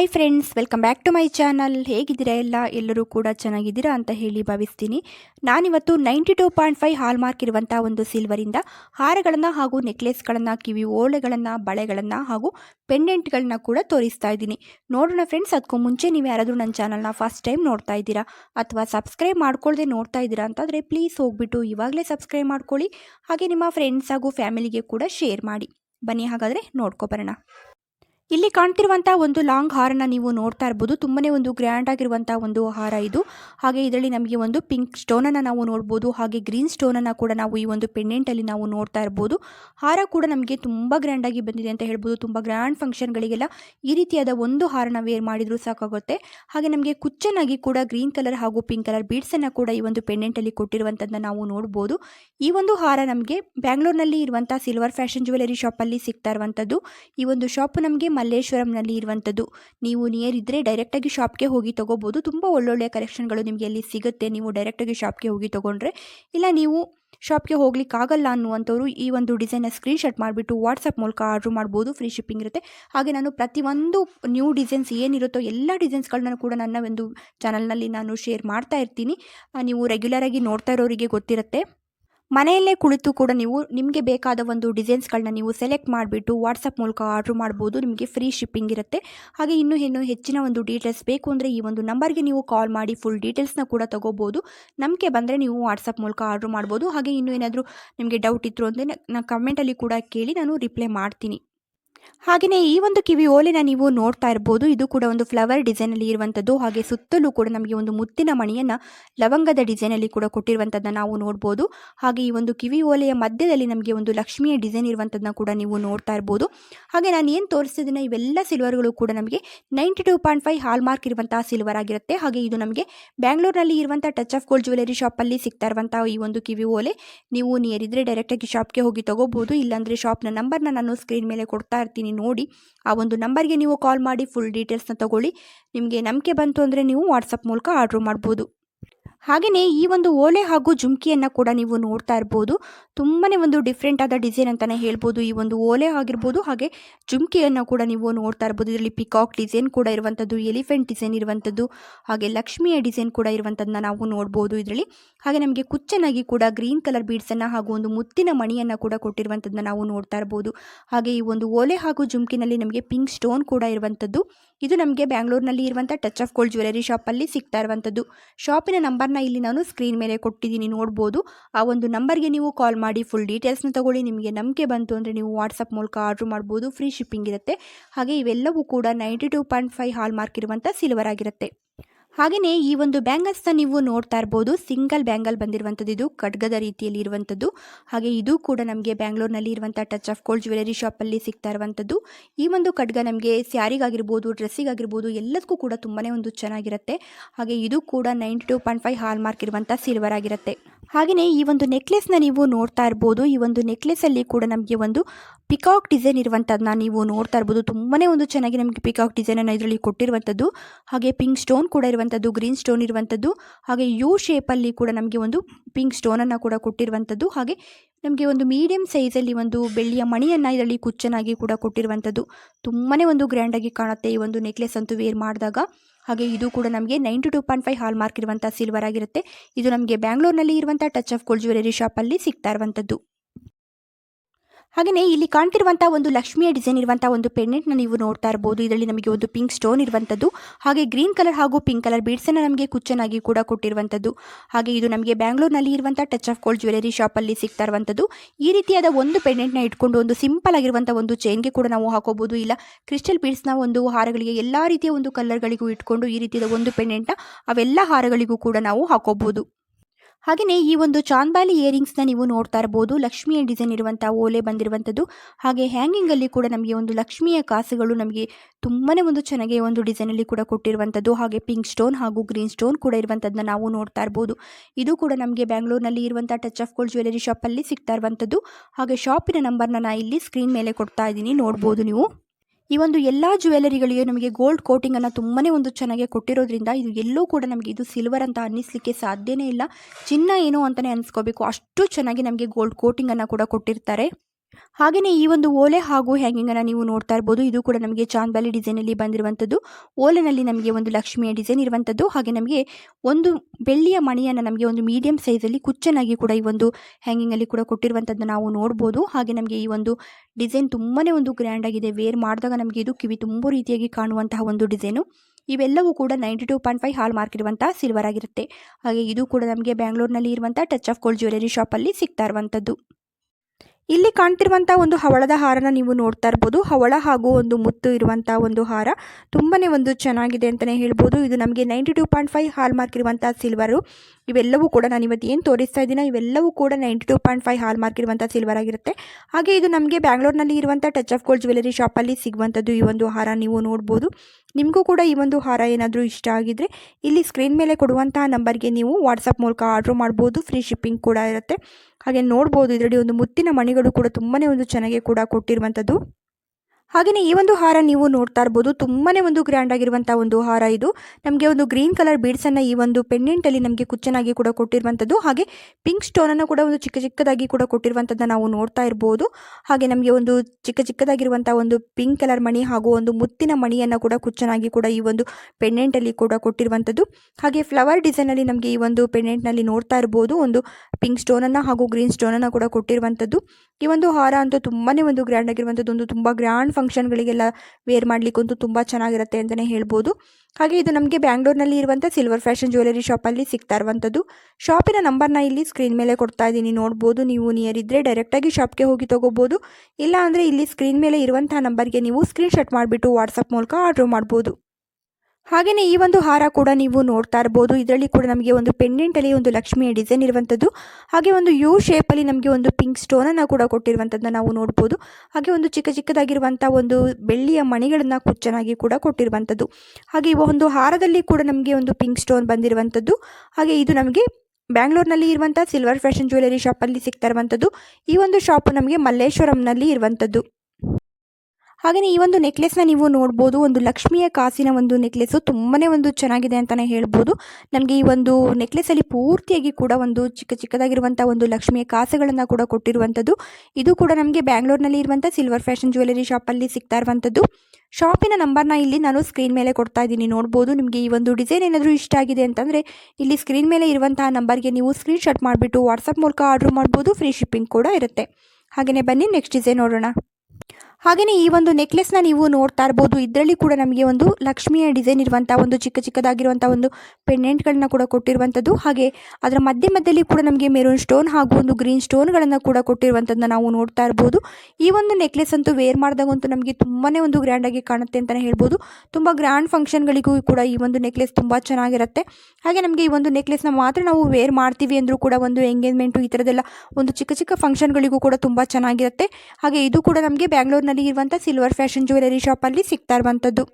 Hi friends welcome back to my channel ಹೇಗಿದ್ದೀರಾ ಎಲ್ಲ? ಎಲ್ಲರೂ ಕೂಡ ಚೆನ್ನಾಗಿದ್ದೀರಾ ಅಂತ ಹೇಳಿ ಭಾವಿಸ್ತೀನಿ. ನಾನಿವತ್ತು ninety two point five hallmark ಇರುವಂಥ ಒಂದು ಸಿಲ್ವರಿಂದ ಹಾರಗಳನ್ನು ಹಾಗೂ ನೆಕ್ಲೆಸ್ಗಳನ್ನು ಕಿವಿ ಓಲೆಗಳನ್ನು, ಬಳೆಗಳನ್ನು ಹಾಗೂ ಪೆಂಡೆಂಟ್ಗಳನ್ನ ಕೂಡ ತೋರಿಸ್ತಾ ಇದ್ದೀನಿ. ನೋಡೋಣ ಫ್ರೆಂಡ್ಸ್ ಅದಕ್ಕೂ ಮುಂಚೆ ನೀವು ಯಾರಾದರೂ ನನ್ನ ಚಾನಲ್ನ ಫಸ್ಟ್ ಟೈಮ್ ನೋಡ್ತಾ ಇದ್ದೀರಾ ಅಥವಾ ಸಬ್ಸ್ಕ್ರೈಬ್ ಮಾಡ್ಕೊಳ್ಳದೆ ನೋಡ್ತಾ ಇದ್ದೀರಾ ಅಂತಂದರೆ ಪ್ಲೀಸ್ ಹೋಗ್ಬಿಟ್ಟು ಇವಾಗಲೇ ಸಬ್ಸ್ಕ್ರೈಬ್ ಮಾಡ್ಕೊಳ್ಳಿ. ಹಾಗೆ ನಿಮ್ಮ ಫ್ರೆಂಡ್ಸ್ ಹಾಗೂ ಫ್ಯಾಮಿಲಿಗೆ ಕೂಡ ಶೇರ್ ಮಾಡಿ. ಬನ್ನಿ ಹಾಗಾದರೆ ನೋಡ್ಕೊಬರೋಣ ಇಲ್ಲಿ ಕಾಣ್ತಿರುವಂಥ ಒಂದು ಲಾಂಗ್ ಹಾರನ ನೀವು ನೋಡ್ತಾ ಇರಬಹುದು ತುಂಬನೇ ಒಂದು ಗ್ರ್ಯಾಂಡ್ ಆಗಿರುವಂಥ ಒಂದು ಹಾರ ಇದು. ಹಾಗೆ ಇದರಲ್ಲಿ ನಮಗೆ ಒಂದು ಪಿಂಕ್ ಸ್ಟೋನ್ ಅನ್ನ ನಾವು ನೋಡಬಹುದು ಹಾಗೆ ಗ್ರೀನ್ ಸ್ಟೋನ್ ಅನ್ನ ಕೂಡ ನಾವು ಈ ಒಂದು ಪೆಂಡೆಂಟ್ ಅಲ್ಲಿ ನಾವು ನೋಡ್ತಾ ಇರಬಹುದು ಹಾರ ಕೂಡ ನಮಗೆ ತುಂಬಾ ಗ್ರ್ಯಾಂಡ್ ಆಗಿ ಬಂದಿದೆ ಅಂತ ಹೇಳ್ಬೋದು. ತುಂಬಾ ಗ್ರ್ಯಾಂಡ್ ಫಂಕ್ಷನ್ಗಳಿಗೆಲ್ಲ ಈ ರೀತಿಯಾದ ಒಂದು ಹಾರನ ವೇರ್ ಮಾಡಿದ್ರು ಸಾಕಾಗುತ್ತೆ. ಹಾಗೆ ನಮಗೆ ಕುಚ್ಚನಾಗಿ ಕೂಡ ಗ್ರೀನ್ ಕಲರ್ ಹಾಗೂ ಪಿಂಕ್ ಕಲರ್ ಬೀಡ್ಸನ್ನು ಕೂಡ ಈ ಒಂದು ಪೆಂಡೆಂಟ್ ಅಲ್ಲಿ ಕೊಟ್ಟಿರುವಂಥದ್ದನ್ನ ನಾವು ನೋಡಬಹುದು ಈ ಒಂದು ಹಾರ ನಮಗೆ ಬ್ಯಾಂಗ್ಳೂರ್ನಲ್ಲಿ ಇರುವಂತಹ ಸಿಲ್ವರ್ ಫ್ಯಾಷನ್ ಜ್ಯುವೆಲರಿ ಶಾಪಲ್ಲಿ ಸಿಗ್ತಾ ಇರುವಂತದ್ದು. ಈ ಒಂದು ಶಾಪ್ ನಮಗೆ ಮಲ್ಲೇಶ್ವರಂನಲ್ಲಿ ಇರುವಂಥದ್ದು. ನೀವು ನಿಯರ್ ಇದ್ದರೆ ಡೈರೆಕ್ಟಾಗಿ ಶಾಪ್ಗೆ ಹೋಗಿ ತೊಗೋಬೋದು. ತುಂಬ ಒಳ್ಳೊಳ್ಳೆಯ ಕಲೆಕ್ಷನ್ಗಳು ನಿಮಗೆ ಅಲ್ಲಿ ಸಿಗುತ್ತೆ. ನೀವು ಡೈರೆಕ್ಟಾಗಿ ಶಾಪ್ಗೆ ಹೋಗಿ ತೊಗೊಂಡ್ರೆ. ಇಲ್ಲ, ನೀವು ಶಾಪ್ಗೆ ಹೋಗ್ಲಿಕ್ಕಾಗಲ್ಲ ಅನ್ನುವಂಥವ್ರು ಈ ಒಂದು ಡಿಸೈನ್ನ ಸ್ಕ್ರೀನ್ಶಾಟ್ ಮಾಡಿಬಿಟ್ಟು ವಾಟ್ಸಪ್ ಮೂಲಕ ಆರ್ಡ್ರ್ ಮಾಡ್ಬೋದು. ಫ್ರೀ ಶಿಪ್ಪಿಂಗ್ ಇರುತ್ತೆ. ಹಾಗೆ ನಾನು ಪ್ರತಿಯೊಂದು ನ್ಯೂ ಡಿಸೈನ್ಸ್ ಏನಿರುತ್ತೋ ಎಲ್ಲ ಡಿಸೈನ್ಸ್ಗಳನ್ನ ಕೂಡ ನನ್ನ ಒಂದು ಚಾನಲ್ನಲ್ಲಿ ನಾನು ಶೇರ್ ಮಾಡ್ತಾ ಇರ್ತೀನಿ. ನೀವು ರೆಗ್ಯುಲರಾಗಿ ನೋಡ್ತಾ ಇರೋರಿಗೆ ಗೊತ್ತಿರುತ್ತೆ. ಮನೆಯಲ್ಲೇ ಕುಳಿತು ಕೂಡ ನೀವು ನಿಮಗೆ ಬೇಕಾದ ಒಂದು ಡಿಸೈನ್ಸ್ಗಳನ್ನ ನೀವು ಸೆಲೆಕ್ಟ್ ಮಾಡಿಬಿಟ್ಟು ವಾಟ್ಸಪ್ ಮೂಲಕ ಆರ್ಡ್ರ್ ಮಾಡ್ಬೋದು, ನಿಮಗೆ ಫ್ರೀ ಶಿಪ್ಪಿಂಗ್ ಇರುತ್ತೆ. ಹಾಗೆ ಇನ್ನೂ ಇನ್ನೂ ಹೆಚ್ಚಿನ ಒಂದು ಡೀಟೇಲ್ಸ್ ಬೇಕು ಅಂದರೆ ಈ ಒಂದು ನಂಬರ್ಗೆ ನೀವು ಕಾಲ್ ಮಾಡಿ ಫುಲ್ ಡೀಟೇಲ್ಸ್ನ ಕೂಡ ತೊಗೋಬೋದು. ನಂಬಿಕೆ ಬಂದರೆ ನೀವು ವಾಟ್ಸಪ್ ಮೂಲಕ ಆರ್ಡ್ರ್ ಮಾಡ್ಬೋದು. ಹಾಗೆ ಇನ್ನೂ ಏನಾದರೂ ನಿಮಗೆ ಡೌಟ್ ಇತ್ತು ಅಂದರೆ ನಾನು ಕಮೆಂಟಲ್ಲಿ ಕೂಡ ಕೇಳಿ ನಾನು ರಿಪ್ಲೈ ಮಾಡ್ತೀನಿ. ಹಾಗೆಯೇ ಈ ಒಂದು ಕಿವಿ ಓಲೆನ ನೀವು ನೋಡ್ತಾ ಇರ್ಬೋದು. ಇದು ಕೂಡ ಒಂದು ಫ್ಲವರ್ ಡಿಸೈನಲ್ಲಿ ಇರುವಂಥದ್ದು ಹಾಗೆ ಸುತ್ತಲೂ ಕೂಡ ನಮಗೆ ಒಂದು ಮುತ್ತಿನ ಮಣಿಯನ್ನು ಲವಂಗದ ಡಿಸೈನಲ್ಲಿ ಕೂಡ ಕೊಟ್ಟಿರುವಂತದ್ದನ್ನ ನಾವು ನೋಡ್ಬೋದು. ಹಾಗೆ ಈ ಒಂದು ಕಿವಿ ಓಲೆಯ ಮಧ್ಯದಲ್ಲಿ ನಮಗೆ ಒಂದು ಲಕ್ಷ್ಮಿಯ ಡಿಸೈನ್ ಇರುವಂಥದ್ದನ್ನ ಕೂಡ ನೀವು ನೋಡ್ತಾ ಇರ್ಬೋದು. ಹಾಗೆ ನಾನು ಏನು ತೋರಿಸ್ತಿದ್ದೀನಿ ಇವೆಲ್ಲ ಸಿಲ್ವರ್ಗಳು ಕೂಡ ನಮಗೆ ninety two point five hallmark ಇರುವಂತಹ ಸಿಲ್ವರ್ ಆಗಿರುತ್ತೆ. ಹಾಗೆ ಇದು ನಮಗೆ ಬ್ಯಾಂಗ್ಳೂರ್ನಲ್ಲಿ ಇರುವಂಥ ಟಚ್ ಆಫ್ ಗೋಲ್ಡ್ ಜ್ಯುವೆಲರಿ ಶಾಪಲ್ಲಿ ಸಿಗ್ತಾ ಇರುವಂತಹ ಈ ಒಂದು ಕಿವಿ ಓಲೆ. ನೀವು ಡೈರೆಕ್ಟ್ ಡೈರೆಕ್ಟಾಗಿ ಶಾಪ್ಗೆ ಹೋಗಿ ತೊಗೋಬೋದು. ಇಲ್ಲಾಂದರೆ ಶಾಪ್ನ ನಂಬರ್ನ ನಾನು ಸ್ಕ್ರೀನ್ ಮೇಲೆ ಕೊಡ್ತಾ ನೋಡಿ. ಆ ಒಂದು ನಂಬರ್ಗೆ ನೀವು ಕಾಲ್ ಮಾಡಿ ಫುಲ್ ಡೀಟೇಲ್ಸ್ನ ತಗೊಳ್ಳಿ. ನಿಮಗೆ ನಂಬಿಕೆ ಬಂತು ಅಂದರೆ ನೀವು ವಾಟ್ಸಪ್ ಮೂಲಕ ಆರ್ಡ್ರ್ ಮಾಡ್ಬೋದು. ಹಾಗೆಯೇ ಈ ಒಂದು ಓಲೆ ಹಾಗೂ ಜುಮ್ಕಿಯನ್ನು ಕೂಡ ನೀವು ನೋಡ್ತಾ ಇರ್ಬೋದು. ತುಂಬಾ ಒಂದು ಡಿಫ್ರೆಂಟ್ ಆದ ಡಿಸೈನ್ ಅಂತಲೇ ಹೇಳ್ಬೋದು. ಈ ಒಂದು ಓಲೆ ಆಗಿರ್ಬೋದು, ಹಾಗೆ ಜುಮ್ಕಿಯನ್ನು ಕೂಡ ನೀವು ನೋಡ್ತಾ ಇರ್ಬೋದು. ಇದರಲ್ಲಿ ಪಿಕಾಕ್ ಡಿಸೈನ್ ಕೂಡ ಇರುವಂಥದ್ದು ಎಲಿಫೆಂಟ್ ಡಿಸೈನ್ ಇರುವಂಥದ್ದು ಹಾಗೆ ಲಕ್ಷ್ಮಿಯ ಡಿಸೈನ್ ಕೂಡ ಇರುವಂಥದ್ದನ್ನ ನಾವು ನೋಡ್ಬೋದು ಇದರಲ್ಲಿ. ಹಾಗೆ ನಮಗೆ ಕುಚ್ಚನಾಗಿ ಕೂಡ ಗ್ರೀನ್ ಕಲರ್ ಬೀಡ್ಸನ್ನು ಹಾಗೂ ಒಂದು ಮುತ್ತಿನ ಮಣಿಯನ್ನು ಕೂಡ ಕೊಟ್ಟಿರುವಂಥದ್ದನ್ನ ನಾವು ನೋಡ್ತಾ ಇರ್ಬೋದು. ಹಾಗೆ ಈ ಒಂದು ಓಲೆ ಹಾಗೂ ಜುಮ್ಕಿನಲ್ಲಿ ನಮಗೆ ಪಿಂಕ್ ಸ್ಟೋನ್ ಕೂಡ ಇರುವಂಥದ್ದು ಇದು ನಮಗೆ ಬ್ಯಾಂಗ್ಳೂರ್ನಲ್ಲಿ ಇರುವಂಥ ಟಚ್ ಆಫ್ ಗೋಲ್ಡ್ ಜ್ಯುವೆಲರಿ ಶಾಪಲ್ಲಿ ಸಿಗ್ತಾ ಇರುವಂಥದ್ದು ಶಾಪಿನ ನಂಬರ್ನ ಇಲ್ಲಿ ನಾನು ಸ್ಕ್ರೀನ್ ಮೇಲೆ ಕೊಟ್ಟಿದ್ದೀನಿ, ನೋಡ್ಬೋದು. ಆ ಒಂದು ನಂಬರ್ಗೆ ನೀವು ಕಾಲ್ ಮಾಡಿ ಫುಲ್ ಡೀಟೇಲ್ಸ್ನ ತಗೊಳ್ಳಿ. ನಿಮಗೆ ನಂಬಿಕೆ ಬಂತು ಅಂದರೆ ನೀವು ವಾಟ್ಸಪ್ ಮೂಲಕ ಆರ್ಡ್ರ್ ಮಾಡ್ಬೋದು ಫ್ರೀ ಶಿಪ್ಪಿಂಗ್ ಇರುತ್ತೆ. ಹಾಗೆ ಇವೆಲ್ಲವೂ ಕೂಡ ninety two point five hallmark ಇರುವಂಥ ಸಿಲ್ವರ್ ಆಗಿರುತ್ತೆ. ಹಾಗೆಯೇ ಈ ಒಂದು ಬ್ಯಾಂಗಲ್ಸ್ನ ನೀವು ನೋಡ್ತಾ ಇರ್ಬೋದು. ಸಿಂಗಲ್ ಬ್ಯಾಂಗಲ್ ಬಂದಿರುವಂಥದ್ದು ಇದು ಖಡ್ಗದ ರೀತಿಯಲ್ಲಿ ಇರುವಂಥದ್ದು. ಹಾಗೆ ಇದು ಕೂಡ ನಮಗೆ ಬ್ಯಾಂಗ್ಳೂರ್ನಲ್ಲಿ ಇರುವಂಥ ಟಚ್ ಆಫ್ ಗೋಲ್ಡ್ ಜ್ಯುವೆಲರಿ ಶಾಪಲ್ಲಿ ಸಿಗ್ತಾ ಇರುವಂಥದ್ದು. ಈ ಒಂದು ಖಡ್ಗ ನಮಗೆ ಸ್ಯಾರಿಗಾಗಿರ್ಬೋದು ಡ್ರೆಸ್ಸಿಗಾಗಿರ್ಬೋದು ಎಲ್ಲದಕ್ಕೂ ಕೂಡ ತುಂಬಾ ಒಂದು ಚೆನ್ನಾಗಿರುತ್ತೆ. ಹಾಗೆ ಇದು ಕೂಡ ninety two point five hallmark ಇರುವಂಥ ಸಿಲ್ವರ್ ಆಗಿರುತ್ತೆ. ಹಾಗೆಯೇ ಈ ಒಂದು ನೆಕ್ಲೆಸ್ನ ನೀವು ನೋಡ್ತಾ ಇರ್ಬೋದು. ಈ ಒಂದು ನೆಕ್ಲೆಸ್ ಅಲ್ಲಿ ಕೂಡ ನಮಗೆ ಒಂದು ಪಿಕಾಕ್ ಡಿಸೈನ್ ಇರುವಂಥದ್ದನ್ನ ನೀವು ನೋಡ್ತಾ ಇರ್ಬೋದು. ತುಂಬಾ ಒಂದು ಚೆನ್ನಾಗಿ ನಮಗೆ ಪಿಕಾಕ್ ಡಿಸೈನನ್ನು ಇದರಲ್ಲಿ ಕೊಟ್ಟಿರುವಂಥದ್ದು ಹಾಗೆ ಪಿಂಕ್ ಸ್ಟೋನ್ ಕೂಡ ಇರುವಂಥದ್ದು ಗ್ರೀನ್ ಸ್ಟೋನ್ ಇರುವಂಥದ್ದು ಹಾಗೆ ಯು ಶೇಪಲ್ಲಿ ಕೂಡ ನಮಗೆ ಒಂದು ಪಿಂಕ್ ಸ್ಟೋನನ್ನು ಕೂಡ ಕೊಟ್ಟಿರುವಂಥದ್ದು ಹಾಗೆ ನಮಗೆ ಒಂದು ಮೀಡಿಯಮ್ ಸೈಜಲ್ಲಿ ಒಂದು ಬೆಳ್ಳಿಯ ಮಣಿಯನ್ನು ಇದರಲ್ಲಿ ಕುಚ್ಚನಾಗಿ ಕೂಡ ಕೊಟ್ಟಿರುವಂಥದ್ದು ತುಂಬಾ ಒಂದು ಗ್ರ್ಯಾಂಡಾಗಿ ಕಾಣುತ್ತೆ ಈ ಒಂದು ನೆಕ್ಲೆಸ್ ಅಂತೂ ವೇರ್ ಮಾಡಿದಾಗ. ಹಾಗೆ ಇದು ಕೂಡ ನಮಗೆ ninety two point five hallmark ಇರುವಂಥ ಸಿಲ್ವರ್ ಆಗಿರುತ್ತೆ. ಇದು ನಮಗೆ ಬ್ಯಾಂಗ್ಳೂರ್ನಲ್ಲಿ ಇರುವಂಥ ಟಚ್ ಆಫ್ ಗೋಲ್ಡ್ ಜ್ಯುವೆಲರಿ ಶಾಪಲ್ಲಿ ಸಿಗ್ತಾ ಇರುವಂಥದ್ದು ಹಾಗೆಯೇ ಇಲ್ಲಿ ಕಾಣ್ತಿರುವಂತಹ ಒಂದು ಲಕ್ಷ್ಮಿಯ ಡಿಸೈನ್ ಇರುವಂತಹ ಒಂದು ಪೆಂಡೆಂಟ್ನ ನೀವು ನೋಡ್ತಾ ಇರಬಹುದು ಇದರಲ್ಲಿ ನಮಗೆ ಒಂದು ಪಿಂಕ್ ಸ್ಟೋನ್ ಇರುವಂಥದ್ದು, ಹಾಗೆ ಗ್ರೀನ್ ಕಲರ್ ಹಾಗೂ ಪಿಂಕ್ ಕಲರ್ ಬೀಡ್ಸನ್ನು ನಮಗೆ ಕುಚ್ಚನಾಗಿ ಕೂಡ ಕೊಟ್ಟಿರುವಂತದ್ದು ಹಾಗೆ ಇದು ನಮಗೆ ಬ್ಯಾಂಗ್ಳೂರ್ನಲ್ಲಿ ಇರುವಂಥ ಟಚ್ ಆಫ್ ಗೋಲ್ಡ್ ಜ್ಯುವೆಲರಿ ಅಲ್ಲಿ ಸಿಗ್ತಾ ಇರುವಂಥದ್ದು. ಈ ರೀತಿಯಾದ ಒಂದು ಪೆಂಡೆಂಟ್ನ ಇಟ್ಕೊಂಡು ಒಂದು ಸಿಂಪಲ್ ಆಗಿರುವಂತಹ ಒಂದು ಚೈನ್ಗೆ ಕೂಡ ನಾವು ಹಾಕೋಬಹುದು ಇಲ್ಲ ಕ್ರಿಸ್ಟಲ್ನ ಒಂದು ಹಾರಗಳಿಗೆ ಎಲ್ಲಾ ರೀತಿಯ ಒಂದು ಕಲರ್ ಗಳಿಗೂ ಇಟ್ಕೊಂಡು ಈ ರೀತಿಯಾದ ಒಂದು ಪೆಂಡೆಂಟ್ನ ಅವೆಲ್ಲ ಹಾರಗಳಿಗೂ ಕೂಡ ನಾವು ಹಾಕೋಬೋದು. ಹಾಗೆಯೇ ಈ ಒಂದು ಚಾಂದಾಲಿ ಇಯರಿಂಗ್ಸ್ನ ನೀವು ನೋಡ್ತಾ ಇರ್ಬೋದು. ಲಕ್ಷ್ಮಿಯ ಡಿಸೈನ್ ಇರುವಂಥ ಓಲೆ ಬಂದಿರುವಂಥದ್ದು. ಹಾಗೆ ಹ್ಯಾಂಗಿಂಗಲ್ಲಿ ಕೂಡ ನಮಗೆ ಒಂದು ಲಕ್ಷ್ಮಿಯ ಕಾಸುಗಳು ನಮಗೆ ತುಂಬಾ ಒಂದು ಚೆನ್ನಾಗಿ ಒಂದು ಡಿಸೈನಲ್ಲಿ ಕೂಡ ಕೊಟ್ಟಿರುವಂಥದ್ದು. ಹಾಗೆ ಪಿಂಕ್ ಸ್ಟೋನ್ ಹಾಗೂ ಗ್ರೀನ್ ಸ್ಟೋನ್ ಕೂಡ ಇರುವಂಥದ್ದನ್ನ ನಾವು ನೋಡ್ತಾ ಇರ್ಬೋದು. ಇದು ಕೂಡ ನಮಗೆ ಬ್ಯಾಂಗ್ಳೂರ್ನಲ್ಲಿ ಇರುವಂಥ ಟಚ್ ಆಫ್ ಗೋಲ್ಡ್ ಜ್ಯುವೆಲರಿ ಶಾಪಲ್ಲಿ ಸಿಗ್ತಾ ಇರುವಂಥದ್ದು. ಹಾಗೆ ಶಾಪಿನ ನಂಬರ್ನ ನಾನು ಇಲ್ಲಿ ಸ್ಕ್ರೀನ್ ಮೇಲೆ ಕೊಡ್ತಾ ಇದ್ದೀನಿ. ನೋಡ್ಬೋದು ನೀವು. ಈ ಒಂದು ಎಲ್ಲ ಜ್ಯುವೆಲರಿಗಳಿಗೆ ನಮಗೆ ಗೋಲ್ಡ್ ಕೋಟಿಂಗನ್ನು ತುಂಬಾ ಒಂದು ಚೆನ್ನಾಗಿ ಕೊಟ್ಟಿರೋದ್ರಿಂದ ಇದು ಎಲ್ಲೂ ಕೂಡ ನಮಗೆ ಇದು ಸಿಲ್ವರ್ ಅಂತ ಅನ್ನಿಸ್ಲಿಕ್ಕೆ ಸಾಧ್ಯನೇ ಇಲ್ಲ. ಚಿನ್ನ ಏನು ಅಂತಲೇ ಅನ್ಸ್ಕೋಬೇಕು. ಅಷ್ಟು ಚೆನ್ನಾಗಿ ನಮಗೆ ಗೋಲ್ಡ್ ಕೋಟಿಂಗನ್ನು ಕೂಡ ಕೊಟ್ಟಿರ್ತಾರೆ. ಹಾಗೆಯೇ ಈ ಒಂದು ಓಲೆ ಹಾಗೂ ಹ್ಯಾಂಗಿಂಗನ್ನು ನೀವು ನೋಡ್ತಾ ಇರ್ಬೋದು. ಇದು ಕೂಡ ನಮಗೆ ಚಾಂದ್ಬಾಲಿ ಡಿಸೈನಲ್ಲಿ ಬಂದಿರುವಂಥದ್ದು. ಓಲೆನಲ್ಲಿ ನಮಗೆ ಒಂದು ಲಕ್ಷ್ಮಿಯ ಡಿಸೈನ್ ಇರುವಂಥದ್ದು. ಹಾಗೆ ನಮಗೆ ಒಂದು ಬೆಳ್ಳಿಯ ಮಣಿಯನ್ನು ನಮಗೆ ಒಂದು ಮೀಡಿಯಂ ಸೈಜಲ್ಲಿ ಕುಚ್ಚನಾಗಿ ಕೂಡ ಈ ಒಂದು ಹ್ಯಾಂಗಿಂಗಲ್ಲಿ ಕೂಡ ಕೊಟ್ಟಿರುವಂಥದ್ದು ನಾವು ನೋಡ್ಬೋದು. ಹಾಗೆ ನಮಗೆ ಈ ಒಂದು ಡಿಸೈನ್ ತುಂಬಾ ಒಂದು ಗ್ರ್ಯಾಂಡ್ ಆಗಿದೆ. ವೇರ್ ಮಾಡಿದಾಗ ನಮಗೆ ಇದು ಕಿವಿ ತುಂಬ ರೀತಿಯಾಗಿ ಕಾಣುವಂತಹ ಒಂದು ಡಿಸೈನು ಇವೆಲ್ಲವೂ ಕೂಡ ninety two point five hallmark ಇರುವಂತಹ ಸಿಲ್ವರ್ ಆಗಿರುತ್ತೆ. ಹಾಗೆ ಇದು ಕೂಡ ನಮಗೆ ಬ್ಯಾಂಗ್ಳೂರಿನಲ್ಲಿ ಇರುವಂಥ ಟಚ್ ಆಫ್ ಗೋಲ್ಡ್ ಜ್ಯುವೆಲರಿ ಶಾಪಲ್ಲಿ ಸಿಗ್ತಾ ಇರುವಂಥದ್ದು. ಇಲ್ಲಿ ಕಾಣ್ತಿರುವಂತಹ ಒಂದು ಹವಳದ ಹಾರನ ನೀವು ನೋಡ್ತಾ ಇರ್ಬೋದು. ಹವಳ ಹಾಗೂ ಒಂದು ಮುತ್ತು ಇರುವಂಥ ಒಂದು ಹಾರ ತುಂಬಾನೇ ಒಂದು ಚೆನ್ನಾಗಿದೆ ಅಂತಾನೆ ಹೇಳ್ಬೋದು. ಇದು ನಮಗೆ ninety two point five hallmark ಇರುವಂತಹ ಸಿಲ್ವರು ಇವೆಲ್ಲವೂ ಕೂಡ ನಾನು ಇವತ್ತು ಏನು ತೋರಿಸ್ತಾ ಇದ್ದೀನಿ ಇವೆಲ್ಲವೂ ಕೂಡ ninety two point five hallmark ಇರುವಂತಹ ಸಿಲ್ವರ್ ಆಗಿರುತ್ತೆ. ಹಾಗೆ ಇದು ನಮಗೆ ಬ್ಯಾಂಗ್ಳೂರ್ನಲ್ಲಿ ಇರುವಂಥ ಟಚ್ ಆಫ್ ಗೋಲ್ಡ್ ಜ್ಯುವೆಲರಿ ಶಾಪಲ್ಲಿ ಸಿಗುವಂಥದ್ದು ಈ ಒಂದು ಹಾರ ನೀವು ನೋಡ್ಬೋದು. ನಿಮಗೂ ಕೂಡ ಈ ಒಂದು ಹಾರ ಏನಾದರೂ ಇಷ್ಟ ಆಗಿದ್ದರೆ ಇಲ್ಲಿ ಸ್ಕ್ರೀನ್ ಮೇಲೆ ಕೊಡುವಂತಹ ನಂಬರ್ಗೆ ನೀವು ವಾಟ್ಸಪ್ ಮೂಲಕ ಆರ್ಡ್ರ್ ಮಾಡ್ಬೋದು. ಫ್ರೀ ಶಿಪ್ಪಿಂಗ್ ಕೂಡ ಇರುತ್ತೆ. ಹಾಗೆ ನೋಡ್ಬೋದು, ಇದರಲ್ಲಿ ಒಂದು ಮುತ್ತಿನ ಮಣಿಗಳು ಕೂಡ ತುಂಬಾ ಒಂದು ಚೆನ್ನಾಗಿ ಕೂಡ ಕೊಟ್ಟಿರುವಂಥದ್ದು ಹಾಗೆಯೇ ಈ ಒಂದು ಹಾರ ನೀವು ನೋಡ್ತಾ ಇರ್ಬೋದು. ತುಂಬಾ ಒಂದು ಗ್ರ್ಯಾಂಡ್ ಆಗಿರುವಂಥ ಒಂದು ಹಾರ ಇದು. ನಮಗೆ ಒಂದು ಗ್ರೀನ್ ಕಲರ್ ಬೀಡ್ಸನ್ನು ಈ ಒಂದು ಪೆಂಡೆಂಟಲ್ಲಿ ನಮಗೆ ಕುಚ್ಚನಾಗಿ ಕೂಡ ಕೊಟ್ಟಿರುವಂಥದ್ದು ಹಾಗೆ ಪಿಂಕ್ ಸ್ಟೋನನ್ನು ಕೂಡ ಒಂದು ಚಿಕ್ಕ ಚಿಕ್ಕದಾಗಿ ಕೂಡ ಕೊಟ್ಟಿರುವಂಥದ್ದನ್ನು ನಾವು ನೋಡ್ತಾ ಇರ್ಬೋದು. ಹಾಗೆ ನಮಗೆ ಒಂದು ಚಿಕ್ಕ ಚಿಕ್ಕದಾಗಿರುವಂಥ ಒಂದು ಪಿಂಕ್ ಕಲರ್ ಮಣಿ ಹಾಗೂ ಒಂದು ಮುತ್ತಿನ ಮಣಿಯನ್ನು ಕೂಡ ಕುಚ್ಚನಾಗಿ ಕೂಡ ಈ ಒಂದು ಪೆಂಡೆಂಟಲ್ಲಿ ಕೂಡ ಕೊಟ್ಟಿರುವಂಥದ್ದು ಹಾಗೆ ಫ್ಲವರ್ ಡಿಸೈನಲ್ಲಿ ನಮಗೆ ಈ ಒಂದು ಪೆಂಡೆಂಟ್ನಲ್ಲಿ ನೋಡ್ತಾ ಇರ್ಬೋದು. ಒಂದು ಪಿಂಕ್ ಸ್ಟೋನನ್ನು ಹಾಗೂ ಗ್ರೀನ್ ಸ್ಟೋನನ್ನು ಕೂಡ ಕೊಟ್ಟಿರುವಂಥದ್ದು ಈ ಒಂದು ಹಾರ ಅಂತೂ ತುಂಬಾ ಒಂದು ಗ್ರ್ಯಾಂಡ್ ಆಗಿರುವಂಥದ್ದು ಒಂದು ತುಂಬ ಗ್ರ್ಯಾಂಡ್ ಫಂಕ್ಷನ್ಗಳಿಗೆಲ್ಲ ವೇರ್ ಮಾಡಲಿಕ್ಕಂತೂ ತುಂಬ ಚೆನ್ನಾಗಿರುತ್ತೆ ಅಂತಲೇ ಹೇಳ್ಬೋದು. ಹಾಗೆ ಇದು ನಮಗೆ ಬ್ಯಾಂಗ್ಳೂರ್ನಲ್ಲಿ ಇರುವಂಥ ಸಿಲ್ವರ್ ಫ್ಯಾಷನ್ ಜ್ಯುವೆಲರಿ ಶಾಪಲ್ಲಿ ಸಿಗ್ತಾ ಇರುವಂಥದ್ದು ಶಾಪಿನ ನಂಬರ್ನ ಇಲ್ಲಿ ಸ್ಕ್ರೀನ್ ಮೇಲೆ ಕೊಡ್ತಾ ಇದ್ದೀನಿ, ನೋಡ್ಬೋದು. ನೀವು ನಿಯರ್ ಇದ್ದರೆ ಡೈರೆಕ್ಟಾಗಿ ಶಾಪ್ಗೆ ಹೋಗಿ ತೊಗೋಬೋದು. ಇಲ್ಲ ಅಂದರೆ ಇಲ್ಲಿ ಸ್ಕ್ರೀನ್ ಮೇಲೆ ಇರುವಂಥ ನಂಬರ್ಗೆ ನೀವು ಸ್ಕ್ರೀನ್ಶಾಟ್ ಮಾಡಿಬಿಟ್ಟು ವಾಟ್ಸಪ್ ಮೂಲಕ ಆರ್ಡ್ರ್ ಮಾಡ್ಬೋದು. ಹಾಗೆಯೇ ಈ ಒಂದು ಹಾರ ಕೂಡ ನೀವು ನೋಡ್ತಾ ಇರ್ಬೋದು. ಇದರಲ್ಲಿ ಕೂಡ ನಮಗೆ ಒಂದು ಪೆಂಡೆಂಟಲ್ಲಿ ಒಂದು ಲಕ್ಷ್ಮಿಯ ಡಿಸೈನ್ ಇರುವಂಥದ್ದು ಹಾಗೆ ಒಂದು ಯು ಶೇಪಲ್ಲಿ ನಮಗೆ ಒಂದು ಪಿಂಕ್ ಸ್ಟೋನನ್ನು ಕೂಡ ಕೊಟ್ಟಿರುವಂಥದ್ದನ್ನ ನಾವು ನೋಡ್ಬೋದು. ಹಾಗೆ ಒಂದು ಚಿಕ್ಕ ಚಿಕ್ಕದಾಗಿರುವಂಥ ಒಂದು ಬೆಳ್ಳಿಯ ಮಣಿಗಳನ್ನು ಕುಚ್ಚನಾಗಿ ಕೂಡ ಕೊಟ್ಟಿರುವಂಥದ್ದು ಹಾಗೆ ಈ ಒಂದು ಹಾರದಲ್ಲಿ ಕೂಡ ನಮಗೆ ಒಂದು ಪಿಂಕ್ ಸ್ಟೋನ್ ಬಂದಿರುವಂಥದ್ದು ಹಾಗೆ ಇದು ನಮಗೆ ಬ್ಯಾಂಗ್ಳೂರ್ನಲ್ಲಿ ಇರುವಂಥ ಸಿಲ್ವರ್ ಫ್ಯಾಷನ್ ಜ್ಯುವೆಲರಿ ಶಾಪಲ್ಲಿ ಸಿಗ್ತಾ ಇರುವಂಥದ್ದು ಈ ಒಂದು ಶಾಪು ನಮಗೆ ಮಲ್ಲೇಶ್ವರಂನಲ್ಲಿ ಇರುವಂಥದ್ದು ಹಾಗೆಯೇ ಈ ಒಂದು ನೆಕ್ಲೆಸ್ನ ನೀವು ನೋಡ್ಬೋದು, ಒಂದು ಲಕ್ಷ್ಮಿಯ ಕಾಸಿನ ಒಂದು ನೆಕ್ಲೆಸ್ಸು ತುಂಬಾ ಒಂದು ಚೆನ್ನಾಗಿದೆ ಅಂತಲೇ ಹೇಳ್ಬೋದು. ನಮಗೆ ಈ ಒಂದು ನೆಕ್ಲೆಸಲ್ಲಿ ಪೂರ್ತಿಯಾಗಿ ಕೂಡ ಒಂದು ಚಿಕ್ಕ ಚಿಕ್ಕದಾಗಿರುವಂಥ ಒಂದು ಲಕ್ಷ್ಮಿಯ ಕಾಸುಗಳನ್ನು ಕೂಡ ಕೊಟ್ಟಿರುವಂಥದ್ದು. ಇದು ಕೂಡ ನಮಗೆ ಬ್ಯಾಂಗ್ಳೂರ್ನಲ್ಲಿ ಇರುವಂಥ ಸಿಲ್ವರ್ ಫ್ಯಾಷನ್ ಜ್ಯುವೆಲರಿ ಶಾಪಲ್ಲಿ ಸಿಗ್ತಾ ಇರುವಂಥದ್ದು. ಶಾಪಿನ ನಂಬರ್ನ ಇಲ್ಲಿ ನಾನು ಸ್ಕ್ರೀನ್ ಮೇಲೆ ಕೊಡ್ತಾ ಇದ್ದೀನಿ, ನೋಡ್ಬೋದು. ನಿಮಗೆ ಈ ಒಂದು ಡಿಸೈನ್ ಏನಾದರೂ ಇಷ್ಟ ಆಗಿದೆ ಅಂತಂದರೆ, ಇಲ್ಲಿ ಸ್ಕ್ರೀನ್ ಮೇಲೆ ಇರುವಂತಹ ನಂಬರ್ಗೆ ನೀವು ಸ್ಕ್ರೀನ್ಶಾಟ್ ಮಾಡಿಬಿಟ್ಟು ವಾಟ್ಸಪ್ ಮೂಲಕ ಆರ್ಡ್ರ್ ಮಾಡ್ಬೋದು ಫ್ರೀ ಶಿಪ್ಪಿಂಗ್ ಕೂಡ ಇರುತ್ತೆ. ಹಾಗೆಯೇ ಬನ್ನಿ ನೆಕ್ಸ್ಟ್ ಡಿಸೈನ್ ನೋಡೋಣ. ಹಾಗೆಯೇ ಈ ಒಂದು ನೆಕ್ಲೆಸ್ನ ನೀವು ನೋಡ್ತಾ ಇರ್ಬೋದು. ಇದರಲ್ಲಿ ಕೂಡ ನಮಗೆ ಒಂದು ಲಕ್ಷ್ಮಿಯ ಡಿಸೈನ್ ಇರುವಂಥ ಒಂದು ಚಿಕ್ಕ ಚಿಕ್ಕದಾಗಿರುವಂಥ ಒಂದು ಪೆಂಡೆಂಟ್ಗಳನ್ನ ಕೂಡ ಕೊಟ್ಟಿರುವಂಥದ್ದು. ಹಾಗೆ ಅದರ ಮಧ್ಯೆ ಮಧ್ಯದಲ್ಲಿ ಕೂಡ ನಮಗೆ ಮೆರೂನ್ ಸ್ಟೋನ್ ಹಾಗೂ ಒಂದು ಗ್ರೀನ್ ಸ್ಟೋನ್ಗಳನ್ನು ಕೂಡ ಕೊಟ್ಟಿರುವಂಥದ್ದನ್ನ ನಾವು ನೋಡ್ತಾ ಇರ್ಬೋದು. ಈ ಒಂದು ನೆಕ್ಲೆಸ್ ಅಂತೂ ವೇರ್ ಮಾಡಿದಾಗಂತೂ ನಮಗೆ ತುಂಬಾ ಒಂದು ಗ್ರ್ಯಾಂಡ್ ಆಗಿ ಕಾಣುತ್ತೆ ಅಂತಲೇ ಹೇಳ್ಬೋದು. ತುಂಬ ಗ್ರ್ಯಾಂಡ್ ಫಂಕ್ಷನ್ಗಳಿಗೂ ಕೂಡ ಈ ಒಂದು ನೆಕ್ಲೆಸ್ ತುಂಬ ಚೆನ್ನಾಗಿರುತ್ತೆ. ಹಾಗೆ ನಮಗೆ ಈ ಒಂದು ನೆಕ್ಲೆಸ್ನ ಮಾತ್ರ ನಾವು ವೇರ್ ಮಾಡ್ತೀವಿ ಅಂದರೂ ಕೂಡ ಒಂದು ಎಂಗೇಜ್ಮೆಂಟು ಈ ಥರದೆಲ್ಲ ಒಂದು ಚಿಕ್ಕ ಚಿಕ್ಕ ಫಂಕ್ಷನ್ಗಳಿಗೂ ಕೂಡ ತುಂಬ ಚೆನ್ನಾಗಿರುತ್ತೆ. ಹಾಗೆ ಇದು ಕೂಡ ನಮಗೆ ಬ್ಯಾಂಗ್ಳೂರ್ನಲ್ಲಿ ಇರುವಂಥ ಸಿಲ್ವರ್ ಫ್ಯಾಷನ್ ಜ್ಯುವೆಲರಿ ಶಾಪಲ್ಲಿ ಸಿಗ್ತಾ ಇರುವಂಥದ್ದು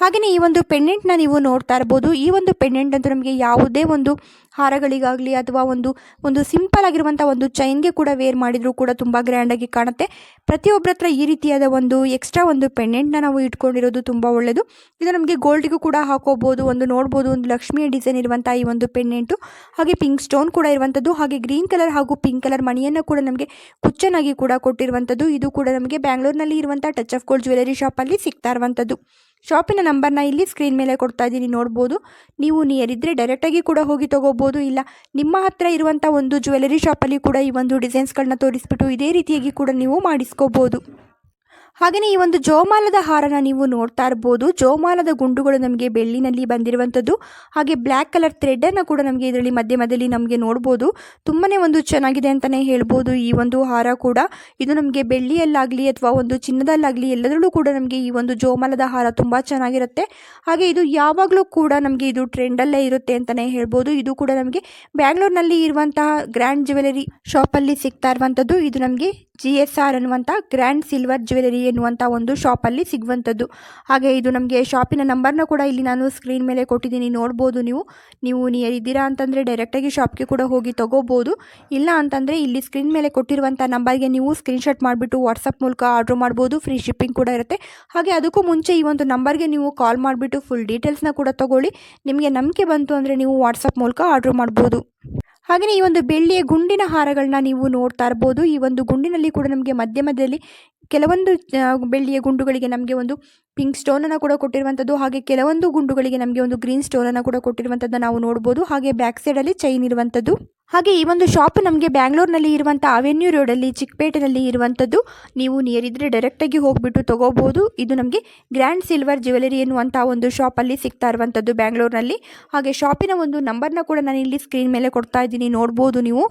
ಹಾಗೆಯೇ ಈ ಒಂದು ಪೆಂಡೆಂಟ್ನ ನೀವು ನೋಡ್ತಾ ಇರ್ಬೋದು. ಈ ಒಂದು ಪೆಂಡೆಂಟ್ ಅಂತೂ ನಮಗೆ ಯಾವುದೇ ಒಂದು ಹಾರಗಳಿಗಾಗಲಿ ಅಥವಾ ಒಂದು ಒಂದು ಸಿಂಪಲ್ ಆಗಿರುವಂಥ ಒಂದು ಚೈನ್ಗೆ ಕೂಡ ವೇರ್ ಮಾಡಿದರೂ ಕೂಡ ತುಂಬ ಗ್ರ್ಯಾಂಡಾಗಿ ಕಾಣುತ್ತೆ. ಪ್ರತಿಯೊಬ್ಬರ ಹತ್ರ ಈ ರೀತಿಯಾದ ಒಂದು ಎಕ್ಸ್ಟ್ರಾ ಒಂದು ಪೆಂಡೆಂಟ್ನ ನಾವು ಇಟ್ಕೊಂಡಿರೋದು ತುಂಬ ಒಳ್ಳೆಯದು ಇದು ನಮಗೆ ಗೋಲ್ಡಿಗೂ ಕೂಡ ಹಾಕೋಬೋದು, ಒಂದು ನೋಡ್ಬೋದು, ಒಂದು ಲಕ್ಷ್ಮಿಯ ಡಿಸೈನ್ ಇರುವಂಥ ಈ ಒಂದು ಪೆಂಡೆಂಟು. ಹಾಗೆ ಪಿಂಕ್ ಸ್ಟೋನ್ ಕೂಡ ಇರುವಂಥದ್ದು, ಹಾಗೆ ಗ್ರೀನ್ ಕಲರ್ ಹಾಗೂ ಪಿಂಕ್ ಕಲರ್ ಮಣಿಯನ್ನು ಕೂಡ ನಮಗೆ ಕುಚ್ಚನಾಗಿ ಕೂಡ ಕೊಟ್ಟಿರುವಂಥದ್ದು. ಇದು ಕೂಡ ನಮಗೆ ಬ್ಯಾಂಗ್ಳೂರಿನಲ್ಲಿ ಇರುವಂಥ ಟಚ್ ಆಫ್ ಗೋಲ್ಡ್ ಜ್ಯುವೆಲರಿ ಶಾಪಲ್ಲಿ ಸಿಗ್ತಾ ಇರುವಂಥದ್ದು. ಶಾಪಿನ ನಂಬರ್ನ ಇಲ್ಲಿ ಸ್ಕ್ರೀನ್ ಮೇಲೆ ಕೊಡ್ತಾ ಇದ್ದೀನಿ, ನೋಡ್ಬೋದು. ನೀವು ನಿಯರ್ ಇದ್ದರೆ ಡೈರೆಕ್ಟಾಗಿ ಕೂಡ ಹೋಗಿ ತೊಗೋಬೋದು. ಇಲ್ಲ, ನಿಮ್ಮ ಹತ್ರ ಇರುವಂಥ ಒಂದು ಜ್ಯುವೆಲರಿ ಶಾಪಲ್ಲಿ ಕೂಡ ಈ ಒಂದು ಡಿಸೈನ್ಸ್ಗಳನ್ನ ತೋರಿಸ್ಬಿಟ್ಟು ಇದೇ ರೀತಿಯಾಗಿ ಕೂಡ ನೀವು ಮಾಡಿಸ್ಕೋಬೋದು. ಹಾಗೆಯೇ ಈ ಒಂದು ಜೋಮಾಲದ ಹಾರನ ನೀವು ನೋಡ್ತಾ ಇರ್ಬೋದು. ಜೋಮಾಲದ ಗುಂಡುಗಳು ನಮಗೆ ಬೆಳ್ಳಿನಲ್ಲಿ ಬಂದಿರುವಂಥದ್ದು. ಹಾಗೆ ಬ್ಲ್ಯಾಕ್ ಕಲರ್ ಥ್ರೆಡನ್ನು ಕೂಡ ನಮಗೆ ಇದರಲ್ಲಿ ಮಧ್ಯೆ ಮಧ್ಯದಲ್ಲಿ ನಮಗೆ ನೋಡ್ಬೋದು. ತುಂಬಾನೇ ಒಂದು ಚೆನ್ನಾಗಿದೆ ಅಂತಲೇ ಹೇಳ್ಬೋದು ಈ ಒಂದು ಹಾರ ಕೂಡ. ಇದು ನಮಗೆ ಬೆಳ್ಳಿಯಲ್ಲಾಗಲಿ ಅಥವಾ ಒಂದು ಚಿನ್ನದಲ್ಲಾಗಲಿ ಎಲ್ಲದರಲ್ಲೂ ಕೂಡ ನಮಗೆ ಈ ಒಂದು ಜೋಮಾಲದ ಹಾರ ತುಂಬ ಚೆನ್ನಾಗಿರುತ್ತೆ. ಹಾಗೆ ಇದು ಯಾವಾಗಲೂ ಕೂಡ ನಮಗೆ ಇದು ಟ್ರೆಂಡಲ್ಲೇ ಇರುತ್ತೆ ಅಂತಲೇ ಹೇಳ್ಬೋದು. ಇದು ಕೂಡ ನಮಗೆ ಬ್ಯಾಂಗ್ಳೂರ್ನಲ್ಲಿ ಇರುವಂತಹ ಗ್ರ್ಯಾಂಡ್ ಜ್ಯುವೆಲರಿ ಶಾಪಲ್ಲಿ ಸಿಗ್ತಾ ಇರುವಂಥದ್ದು. ಇದು ನಮಗೆ ಜಿ ಎಸ್ ಆರ್ ಅನ್ನುವಂಥ ಗ್ರ್ಯಾಂಡ್ ಸಿಲ್ವರ್ ಜ್ಯುವೆಲರಿ ಎನ್ನುವಂಥ ಒಂದು ಶಾಪಲ್ಲಿ ಸಿಗುವಂಥದ್ದು. ಹಾಗೆ ಇದು ನಮಗೆ ಶಾಪಿನ ನಂಬರ್ನ ಕೂಡ ಇಲ್ಲಿ ನಾನು ಸ್ಕ್ರೀನ್ ಮೇಲೆ ಕೊಟ್ಟಿದ್ದೀನಿ. ನೋಡ್ಬೋದು ನೀವು. ನೀವು ನಿಯರ್ ಇದ್ದೀರಾ ಅಂತಂದರೆ ಡೈರೆಕ್ಟಾಗಿ ಶಾಪ್ಗೆ ಕೂಡ ಹೋಗಿ ತೊಗೋಬೋದು. ಇಲ್ಲ ಅಂತಂದರೆ ಇಲ್ಲಿ ಸ್ಕ್ರೀನ್ ಮೇಲೆ ಕೊಟ್ಟಿರುವಂಥ ನಂಬರ್ಗೆ ನೀವು ಸ್ಕ್ರೀನ್ಶಾಟ್ ಮಾಡಿಬಿಟ್ಟು ವಾಟ್ಸಪ್ ಮೂಲಕ ಆರ್ಡ್ರ್ ಮಾಡ್ಬೋದು. ಫ್ರೀ ಶಿಪ್ಪಿಂಗ್ ಕೂಡ ಇರುತ್ತೆ. ಹಾಗೆ ಅದಕ್ಕೂ ಮುಂಚೆ ಈ ಒಂದು ನಂಬರ್ಗೆ ನೀವು ಕಾಲ್ ಮಾಡಿಬಿಟ್ಟು ಫುಲ್ ಡೀಟೇಲ್ಸ್ನ ಕೂಡ ತೊಗೊಳ್ಳಿ. ನಿಮಗೆ ನಂಬಿಕೆ ಬಂತು ಅಂದರೆ ನೀವು ವಾಟ್ಸಪ್ ಮೂಲಕ ಆರ್ಡ್ರ್ ಮಾಡ್ಬೋದು. ಹಾಗೆಯೇ ಈ ಒಂದು ಬೆಳ್ಳಿಯ ಗುಂಡಿನ ಹಾರಗಳನ್ನ ನೀವು ನೋಡ್ತಾ ಇರ್ಬೋದು. ಈ ಒಂದು ಗುಂಡಿನಲ್ಲಿ ಕೂಡ ನಮಗೆ ಮಧ್ಯ ಮಧ್ಯದಲ್ಲಿ ಕೆಲವೊಂದು ಬೆಳ್ಳಿಯ ಗುಂಡುಗಳಿಗೆ ನಮಗೆ ಒಂದು ಪಿಂಕ್ ಸ್ಟೋನನ್ನು ಕೂಡ ಕೊಟ್ಟಿರುವಂಥದ್ದು ಹಾಗೆ ಕೆಲವೊಂದು ಗುಂಡುಗಳಿಗೆ ನಮಗೆ ಒಂದು ಗ್ರೀನ್ ಸ್ಟೋನನ್ನು ಕೂಡ ಕೊಟ್ಟಿರುವಂಥದ್ದು ನಾವು ನೋಡ್ಬೋದು. ಹಾಗೆ ಬ್ಯಾಕ್ ಸೈಡಲ್ಲಿ ಚೈನ್ ಇರುವಂಥದ್ದು ಹಾಗೆ ಈ ಒಂದು ಶಾಪ್ ನಮಗೆ ಬ್ಯಾಂಗ್ಳೂರ್ನಲ್ಲಿ ಇರುವಂಥ ಅವೆನ್ಯೂ ರೋಡಲ್ಲಿ ಚಿಕ್ಕಪೇಟೆನಲ್ಲಿ ಇರುವಂಥದ್ದು ನೀವು ನಿಯರ್ ಇದ್ದರೆ ಡೈರೆಕ್ಟಾಗಿ ಹೋಗ್ಬಿಟ್ಟು ತೊಗೋಬೋದು. ಇದು ನಮಗೆ ಗ್ರ್ಯಾಂಡ್ ಸಿಲ್ವರ್ ಜ್ಯುವೆಲರಿ ಎನ್ನುವಂಥ ಒಂದು ಶಾಪಲ್ಲಿ ಸಿಗ್ತಾ ಇರುವಂಥದ್ದು ಬ್ಯಾಂಗ್ಳೂರ್ನಲ್ಲಿ ಹಾಗೆ ಶಾಪಿನ ಒಂದು ನಂಬರ್ನ ಕೂಡ ನಾನು ಇಲ್ಲಿ ಸ್ಕ್ರೀನ್ ಮೇಲೆ ಕೊಡ್ತಾ ಇದ್ದೀನಿ, ನೋಡ್ಬೋದು ನೀವು.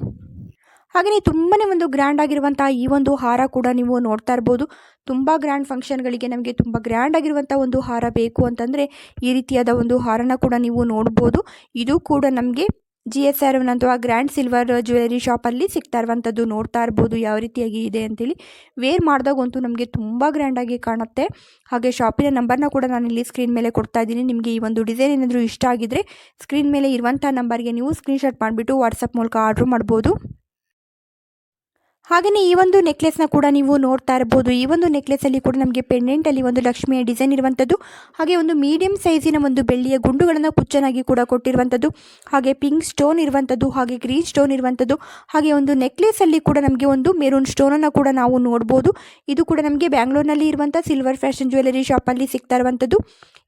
ಹಾಗೆಯೇ ತುಂಬಾ ಒಂದು ಗ್ರ್ಯಾಂಡ್ ಆಗಿರುವಂಥ ಈ ಒಂದು ಹಾರ ಕೂಡ ನೀವು ನೋಡ್ತಾ ಇರ್ಬೋದು. ತುಂಬ ಗ್ರ್ಯಾಂಡ್ ಫಂಕ್ಷನ್ಗಳಿಗೆ ನಮಗೆ ತುಂಬ ಗ್ರ್ಯಾಂಡ್ ಆಗಿರುವಂಥ ಒಂದು ಹಾರ ಬೇಕು ಅಂತಂದರೆ ಈ ರೀತಿಯಾದ ಒಂದು ಹಾರನ ಕೂಡ ನೀವು ನೋಡ್ಬೋದು. ಇದು ಕೂಡ ನಮಗೆ ಜಿ ಎಸ್ ಆರ್ ಅಥವಾ ಗ್ರ್ಯಾಂಡ್ ಸಿಲ್ವರ್ ಜ್ಯುವೆಲರಿ ಶಾಪಲ್ಲಿ ಸಿಗ್ತಾ ಇರುವಂಥದ್ದು ನೋಡ್ತಾ ಇರ್ಬೋದು ಯಾವ ರೀತಿಯಾಗಿ ಇದೆ ಅಂತೇಳಿ. ವೇರ್ ಮಾಡಿದಾಗಂತೂ ನಮಗೆ ತುಂಬ ಗ್ರ್ಯಾಂಡಾಗಿ ಕಾಣುತ್ತೆ. ಹಾಗೆ ಶಾಪಿನ ನಂಬರ್ನ ಕೂಡ ನಾನು ಇಲ್ಲಿ ಸ್ಕ್ರೀನ್ ಮೇಲೆ ಕೊಡ್ತಾ ಇದ್ದೀನಿ. ನಿಮಗೆ ಈ ಒಂದು ಡಿಸೈನ್ ಏನಾದರೂ ಇಷ್ಟ ಆಗಿದ್ದರೆ ಸ್ಕ್ರೀನ್ ಮೇಲೆ ಇರುವಂಥ ನಂಬರ್ಗೆ ನೀವು ಸ್ಕ್ರೀನ್ಶಾಟ್ ಮಾಡಿಬಿಟ್ಟು ವಾಟ್ಸಪ್ ಮೂಲಕ ಆರ್ಡ್ರ್ ಮಾಡ್ಬೋದು. ಹಾಗೆಯೇ ಈ ಒಂದು ನೆಕ್ಲೆಸ್ನ ಕೂಡ ನೀವು ನೋಡ್ತಾ ಇರ್ಬೋದು. ಈ ಒಂದು ನೆಕ್ಲೆಸಲ್ಲಿ ಕೂಡ ನಮಗೆ ಪೆಂಡೆಂಟಲ್ಲಿ ಒಂದು ಲಕ್ಷ್ಮಿಯ ಡಿಸೈನ್ ಇರುವಂಥದ್ದು ಹಾಗೆ ಒಂದು ಮೀಡಿಯಂ ಸೈಜಿನ ಒಂದು ಬೆಳ್ಳಿಯ ಗುಂಡುಗಳನ್ನು ಕುಚ್ಚನಾಗಿ ಕೂಡ ಕೊಟ್ಟಿರುವಂಥದ್ದು ಹಾಗೆ ಪಿಂಕ್ ಸ್ಟೋನ್ ಇರುವಂಥದ್ದು ಹಾಗೆ ಗ್ರೀನ್ ಸ್ಟೋನ್ ಇರುವಂಥದ್ದು ಹಾಗೆ ಒಂದು ನೆಕ್ಲೆಸಲ್ಲಿ ಕೂಡ ನಮಗೆ ಒಂದು ಮೆರೂನ್ ಸ್ಟೋನನ್ನು ಕೂಡ ನಾವು ನೋಡ್ಬೋದು. ಇದು ಕೂಡ ನಮಗೆ ಬ್ಯಾಂಗ್ಳೂರ್ನಲ್ಲಿ ಇರುವಂಥ ಸಿಲ್ವರ್ ಫ್ಯಾಷನ್ ಜ್ಯುವೆಲರಿ ಶಾಪಲ್ಲಿ ಸಿಗ್ತಾ ಇರುವಂಥದ್ದು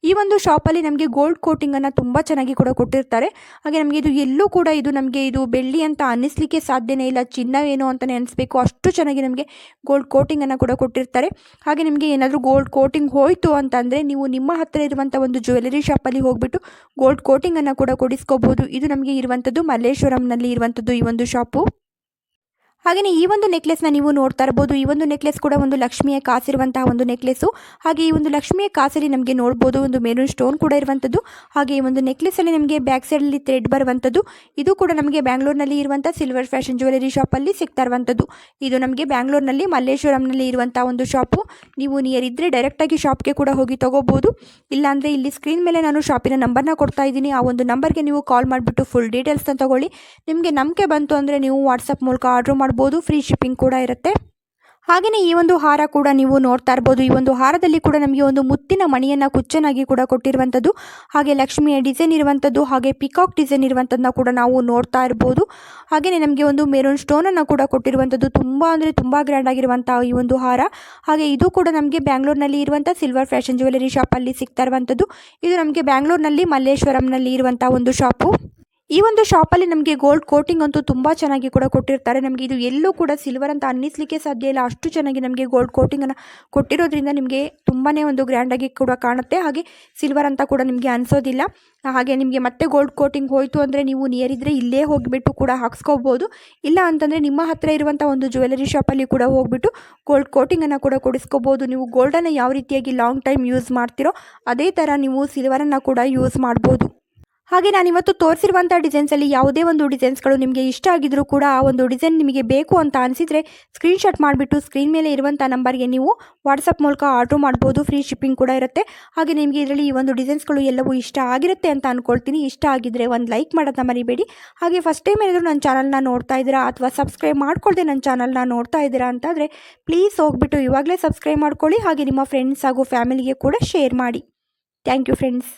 ಈ ಒಂದು ಶಾಪಲ್ಲಿ ನಮಗೆ ಗೋಲ್ಡ್ ಕೋಟಿಂಗನ್ನು ತುಂಬ ಚೆನ್ನಾಗಿ ಕೂಡ ಕೊಟ್ಟಿರ್ತಾರೆ. ಹಾಗೆ ನಮಗೆ ಇದು ಎಲ್ಲೂ ಕೂಡ ಇದು ನಮಗೆ ಇದು ಬೆಳ್ಳಿ ಅಂತ ಅನ್ನಿಸ್ಲಿಕ್ಕೆ ಸಾಧ್ಯನೇ ಇಲ್ಲ. ಚಿನ್ನವೇನೋ ಅಂತಲೇ ಅನಿಸ್ಬೇಕು ಅಷ್ಟು ಚೆನ್ನಾಗಿ ನಮಗೆ ಗೋಲ್ಡ್ ಕೋಟಿಂಗನ್ನು ಕೂಡ ಕೊಟ್ಟಿರ್ತಾರೆ. ಹಾಗೆ ನಿಮಗೆ ಏನಾದರೂ ಗೋಲ್ಡ್ ಕೋಟಿಂಗ್ ಹೋಯಿತು ಅಂತಂದರೆ ನೀವು ನಿಮ್ಮ ಹತ್ತಿರ ಇರುವಂಥ ಒಂದು ಜ್ಯುವೆಲರಿ ಶಾಪಲ್ಲಿ ಹೋಗ್ಬಿಟ್ಟು ಗೋಲ್ಡ್ ಕೋಟಿಂಗನ್ನು ಕೂಡ ಕೊಡಿಸ್ಕೋಬೋದು. ಇದು ನಮಗೆ ಇರುವಂಥದ್ದು ಮಲ್ಲೇಶ್ವರಂನಲ್ಲಿ ಇರುವಂಥದ್ದು ಈ ಒಂದು ಶಾಪು ಹಾಗೆಯೇ ಈ ಒಂದು ನೆಕ್ಲೆಸ್ನ ನೀವು ನೋಡ್ತಾ ಇರ್ಬೋದು. ಈ ಒಂದು ನೆಕ್ಲೆಸ್ ಕೂಡ ಒಂದು ಲಕ್ಷ್ಮಿಯ ಕಾಸಿರುವಂತಹ ಒಂದು ನೆಕ್ಲೆಸ್ಸು ಹಾಗೆ ಈ ಒಂದು ಲಕ್ಷ್ಮಿಯ ಕಾಸಲ್ಲಿ ನಮಗೆ ನೋಡ್ಬೋದು, ಒಂದು ಮೇಲೂನ್ ಸ್ಟೋನ್ ಕೂಡ ಇರುವಂಥದ್ದು. ಹಾಗೆ ಈ ಒಂದು ನೆಕ್ಲೆಸ್ಸಲ್ಲಿ ನಮಗೆ ಬ್ಯಾಕ್ ಸೈಡಲ್ಲಿ ಥ್ರೆಡ್ ಬರುವಂಥದ್ದು. ಇದು ಕೂಡ ನಮಗೆ ಬ್ಯಾಂಗ್ಳೂರ್ನಲ್ಲಿ ಇರುವಂಥ ಸಿಲ್ವರ್ ಫ್ಯಾಷನ್ ಜ್ಯುವೆಲರಿ ಶಾಪಲ್ಲಿ ಸಿಗ್ತಾ ಇರುವಂಥದ್ದು. ಇದು ನಮಗೆ ಬ್ಯಾಂಗ್ಳೂರ್ನಲ್ಲಿ ಮಲ್ಲೇಶ್ವರಂನಲ್ಲಿ ಇರುವಂಥ ಒಂದು ಶಾಪು ನೀವು ನಿಯರ್ ಇದ್ದರೆ ಡೈರೆಕ್ಟಾಗಿ ಶಾಪ್ಗೆ ಕೂಡ ಹೋಗಿ ತೊಗೋಬೋದು. ಇಲ್ಲಾಂದರೆ ಇಲ್ಲಿ ಸ್ಕ್ರೀನ್ ಮೇಲೆ ನಾನು ಶಾಪಿನ ನಂಬರ್ನ ಕೊಡ್ತಾ ಇದ್ದೀನಿ. ಆ ಒಂದು ನಂಬರ್ಗೆ ನೀವು ಕಾಲ್ ಮಾಡಿಬಿಟ್ಟು ಫುಲ್ ಡೀಟೇಲ್ಸ್ನ ತಗೊಳ್ಳಿ. ನಿಮಗೆ ನಂಬಿಕೆ ಬಂತು ಅಂದರೆ ನೀವು ವಾಟ್ಸಪ್ ಮೂಲಕ ಆರ್ಡ್ರ್ ಮಾಡ್ಬೋದು. ಫ್ರೀ ಶಿಪ್ಪಿಂಗ್ ಕೂಡ ಇರುತ್ತೆ. ಹಾಗೆಯೇ ಈ ಒಂದು ಹಾರ ಕೂಡ ನೀವು ನೋಡ್ತಾ ಇರ್ಬೋದು. ಈ ಒಂದು ಹಾರದಲ್ಲಿ ಕೂಡ ನಮಗೆ ಒಂದು ಮುತ್ತಿನ ಮಣಿಯನ್ನು ಕುಚ್ಚನಾಗಿ ಕೂಡ ಕೊಟ್ಟಿರುವಂಥದ್ದು, ಹಾಗೆ ಲಕ್ಷ್ಮಿಯ ಡಿಸೈನ್ ಇರುವಂಥದ್ದು, ಹಾಗೆ ಪಿಕಾಕ್ ಡಿಸೈನ್ ಇರುವಂಥದ್ದನ್ನ ಕೂಡ ನಾವು ನೋಡ್ತಾ ಇರ್ಬೋದು. ಹಾಗೆಯೇ ನಮಗೆ ಒಂದು ಮೆರೂನ್ ಸ್ಟೋನನ್ನು ಕೂಡ ಕೊಟ್ಟಿರುವಂಥದ್ದು, ತುಂಬ ಅಂದರೆ ತುಂಬ ಗ್ರ್ಯಾಂಡ್ ಆಗಿರುವಂಥ ಈ ಒಂದು ಹಾರ. ಹಾಗೆ ಇದು ಕೂಡ ನಮಗೆ ಬ್ಯಾಂಗ್ಳೂರಿನಲ್ಲಿ ಇರುವಂಥ ಸಿಲ್ವರ್ ಫ್ಯಾಷನ್ ಜ್ಯುವೆಲರಿ ಶಾಪಲ್ಲಿ ಸಿಗ್ತಾ ಇರುವಂಥದ್ದು. ಇದು ನಮಗೆ ಬ್ಯಾಂಗ್ಳೂರಿನಲ್ಲಿ ಮಲ್ಲೇಶ್ವರಂನಲ್ಲಿ ಇರುವಂಥ ಒಂದು ಶಾಪು ಈ ಒಂದು ಶಾಪಲ್ಲಿ ನಮಗೆ ಗೋಲ್ಡ್ ಕೋಟಿಂಗ್ ಅಂತೂ ತುಂಬ ಚೆನ್ನಾಗಿ ಕೂಡ ಕೊಟ್ಟಿರ್ತಾರೆ. ನಮಗೆ ಇದು ಎಲ್ಲೂ ಕೂಡ ಸಿಲ್ವರ್ ಅಂತ ಅನ್ನಿಸ್ಲಿಕ್ಕೆ ಸಾಧ್ಯ ಇಲ್ಲ. ಅಷ್ಟು ಚೆನ್ನಾಗಿ ನಮಗೆ ಗೋಲ್ಡ್ ಕೋಟಿಂಗನ್ನು ಕೊಟ್ಟಿರೋದ್ರಿಂದ ನಿಮಗೆ ತುಂಬಾ ಒಂದು ಗ್ರ್ಯಾಂಡಾಗಿ ಕೂಡ ಕಾಣುತ್ತೆ. ಹಾಗೆ ಸಿಲ್ವರ್ ಅಂತ ಕೂಡ ನಿಮಗೆ ಅನಿಸೋದಿಲ್ಲ. ಹಾಗೆ ನಿಮಗೆ ಮತ್ತೆ ಗೋಲ್ಡ್ ಕೋಟಿಂಗ್ ಹೋಯಿತು ಅಂದರೆ ನೀವು ನಿಯರ್ ಇದ್ದರೆ ಇಲ್ಲೇ ಹೋಗಿಬಿಟ್ಟು ಕೂಡ ಹಾಕ್ಸ್ಕೋಬೋದು. ಇಲ್ಲ ಅಂತಂದರೆ ನಿಮ್ಮ ಹತ್ತಿರ ಇರುವಂಥ ಒಂದು ಜ್ಯುವೆಲರಿ ಶಾಪಲ್ಲಿ ಕೂಡ ಹೋಗ್ಬಿಟ್ಟು ಗೋಲ್ಡ್ ಕೋಟಿಂಗನ್ನು ಕೂಡ ಕೊಡಿಸ್ಕೋಬೋದು. ನೀವು ಗೋಲ್ಡನ್ನು ಯಾವ ರೀತಿಯಾಗಿ ಲಾಂಗ್ ಟೈಮ್ ಯೂಸ್ ಮಾಡ್ತೀರೋ ಅದೇ ಥರ ನೀವು ಸಿಲ್ವರನ್ನು ಕೂಡ ಯೂಸ್ ಮಾಡ್ಬೋದು. ಹಾಗೆ ನಾನು ಇವತ್ತು ತೋರಿಸಿರುವಂಥ ಡಿಸೈನ್ಸಲ್ಲಿ ಯಾವುದೇ ಒಂದು ಡಿಸೈನ್ಸ್ಗಳು ನಿಮಗೆ ಇಷ್ಟ ಆಗಿದ್ರೂ ಕೂಡ ಆ ಒಂದು ಡಿಸೈನ್ ನಿಮಗೆ ಬೇಕು ಅಂತ ಅನಿಸಿದರೆ ಸ್ಕ್ರೀನ್ಶಾಟ್ ಮಾಡಿಬಿಟ್ಟು ಸ್ಕ್ರೀನ್ ಮೇಲೆ ಇರುವಂಥ ನಂಬರ್ಗೆ ನೀವು ವಾಟ್ಸಪ್ ಮೂಲಕ ಆರ್ಡ್ರ್ ಮಾಡ್ಬೋದು. ಫ್ರೀ ಶಿಪ್ಪಿಂಗ್ ಕೂಡ ಇರುತ್ತೆ. ಹಾಗೆ ನಿಮಗೆ ಇದರಲ್ಲಿ ಈ ಒಂದು ಡಿಸೈನ್ಸ್ಗಳು ಎಲ್ಲವೂ ಇಷ್ಟ ಆಗಿರುತ್ತೆ ಅಂತ ಅಂದ್ಕೊಳ್ತೀನಿ ಇಷ್ಟ ಆಗಿದ್ದರೆ ಒಂದು ಲೈಕ್ ಮಾಡೋದನ್ನ ಮರಿಬೇಡಿ. ಹಾಗೆ ಫಸ್ಟ್ ಟೈಮ್ ಏನಾದರೂ ನನ್ನ ಚಾನಲ್ನ ನೋಡ್ತಾ ಇದ್ದೀರಾ ಅಥವಾ ಸಬ್ಸ್ಕ್ರೈಬ್ ಮಾಡ್ಕೊಳ್ದೆ ನನ್ನ ಚಾನಲ್ನ ನೋಡ್ತಾ ಇದ್ದೀರಾ ಅಂತಾದರೆ ಪ್ಲೀಸ್ ಹೋಗ್ಬಿಟ್ಟು ಇವಾಗಲೇ ಸಬ್ಸ್ಕ್ರೈಬ್ ಮಾಡ್ಕೊಳ್ಳಿ. ಹಾಗೆ ನಿಮ್ಮ ಫ್ರೆಂಡ್ಸ್ ಹಾಗೂ ಫ್ಯಾಮಿಲಿಗೆ ಕೂಡ ಶೇರ್ ಮಾಡಿ. Thank you friends